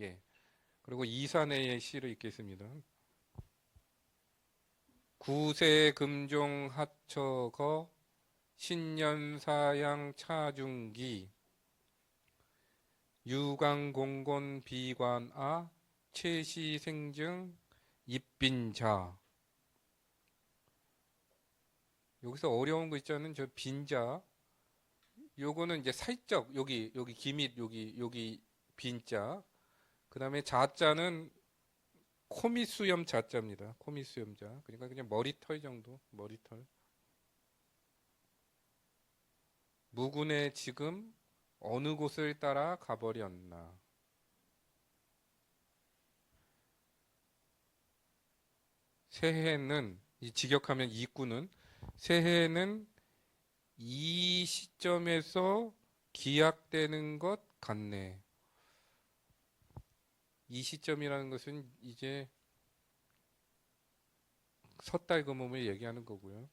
예. 그리고 이산해의 시를 읽겠습니다. 구세 금종 하처거 신년사양 차중기 유강공곤 비관아 최시생증 입빈자 여기서 어려운 거 있잖아요. 저 빈자 요거는 이제 살짝 여기 여기 기밑 여기 여기 빈자 그 다음에 자자는 코미수염 자자입니다. 코미수염자 그러니까 그냥 머리털 정도 머리털 무군의 지금 어느 곳을 따라 가버렸나 새해는 이 직역하면 이구는 새해는 이 시점에서 기약되는 것 같네. 이 시점이라는 것은 이제 섣달 금음을 얘기하는 거고요.